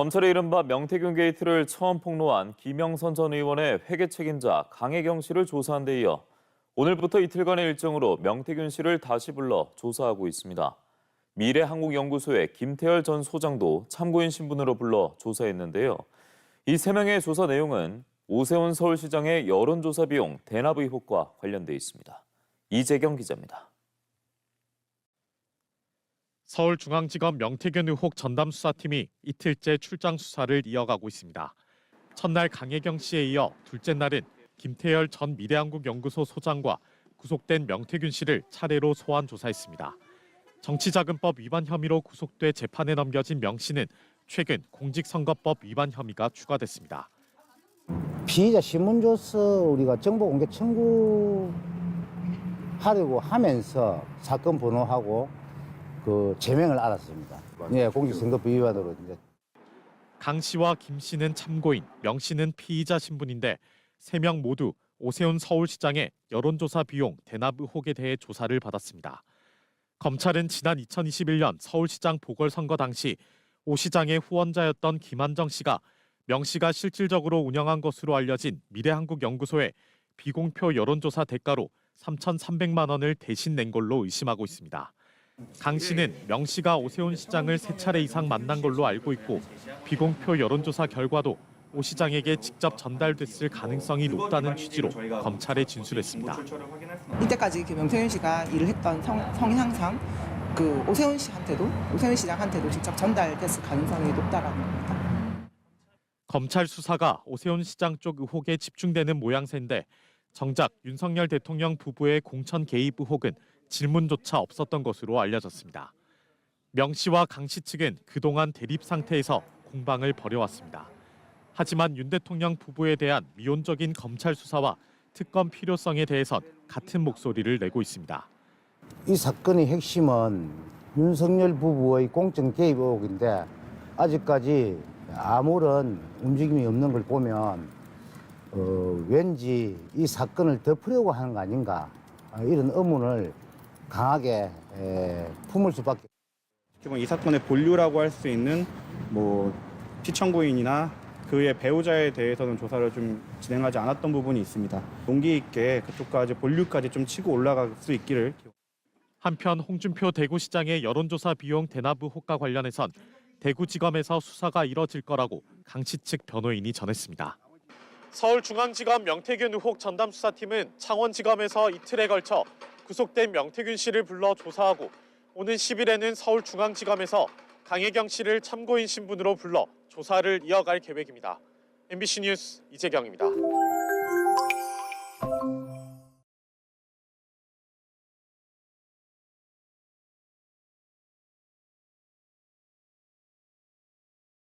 검찰의 이른바 명태균 게이트를 처음 폭로한 김영선 전 의원의 회계 책임자 강혜경 씨를 조사한 데 이어 오늘부터 이틀간의 일정으로 명태균 씨를 다시 불러 조사하고 있습니다. 미래한국연구소의 김태열 전 소장도 참고인 신분으로 불러 조사했는데요. 이 세 명의 조사 내용은 오세훈 서울시장의 여론조사 비용 대납 의혹과 관련돼 있습니다. 이재경 기자입니다. 서울중앙지검 명태균 의혹 전담 수사팀이 이틀째 출장 수사를 이어가고 있습니다. 첫날 강혜경 씨에 이어 둘째 날은 김태열 전 미래한국연구소 소장과 구속된 명태균 씨를 차례로 소환 조사했습니다. 정치자금법 위반 혐의로 구속돼 재판에 넘겨진 명 씨는 최근 공직선거법 위반 혐의가 추가됐습니다. 피의자 신문조서 우리가 정보 공개 청구하려고 하면서 사건 번호하고 그 제명을 알았습니다. 예, 공직선거법 위반으로 이제 강 씨와 김 씨는 참고인, 명 씨는 피의자 신분인데 세 명 모두 오세훈 서울시장의 여론조사 비용 대납 의혹에 대해 조사를 받았습니다. 검찰은 지난 2021년 서울시장 보궐선거 당시 오 시장의 후원자였던 김한정 씨가 명 씨가 실질적으로 운영한 것으로 알려진 미래한국연구소에 비공표 여론조사 대가로 3,300만 원을 대신 낸 걸로 의심하고 있습니다. 강 씨는 명 씨가 오세훈 시장을 세 차례 이상 만난 걸로 알고 있고 비공표 여론조사 결과도 오 시장에게 직접 전달됐을 가능성이 높다는 취지로 검찰에 진술했습니다. 이때까지 그 명태균 씨가 일을 했던 성, 성향상 그 오세훈 씨한테도 오세훈 시장한테도 직접 전달됐을 가능성이 높다라는 겁니다. 검찰 수사가 오세훈 시장 쪽 의혹에 집중되는 모양새인데 정작 윤석열 대통령 부부의 공천 개입 의혹은 질문조차 없었던 것으로 알려졌습니다. 명 씨와 강 씨 측은 그동안 대립 상태에서 공방을 벌여왔습니다. 하지만 윤 대통령 부부에 대한 미온적인 검찰 수사와 특검 필요성에 대해선 같은 목소리를 내고 있습니다. 이 사건의 핵심은 윤석열 부부의 공정 개입 의혹인데 아직까지 아무런 움직임이 없는 걸 보면 어, 왠지 이 사건을 덮으려고 하는 거 아닌가 아, 이런 의문을 강하게 에, 품을 수밖에 보면 이 사건의 본류라고 할 수 있는 뭐 피청구인이나 그의 배우자에 대해서는 조사를 좀 진행하지 않았던 부분이 있습니다. 용기 있게 그쪽까지 본류까지 좀 치고 올라갈 수 있기를 한편 홍준표 대구시장의 여론조사 비용 대납 의혹과 관련해선 대구지검에서 수사가 이뤄질 거라고 강씨 측 변호인이 전했습니다. 서울중앙지검 명태균 의혹 전담 수사팀은 창원지검에서 이틀에 걸쳐 구속된 명태균 씨를 불러 조사하고 오는 10일에는 서울중앙지검에서 강혜경 씨를 참고인 신분으로 불러 조사를 이어갈 계획입니다. MBC 뉴스 이재경입니다.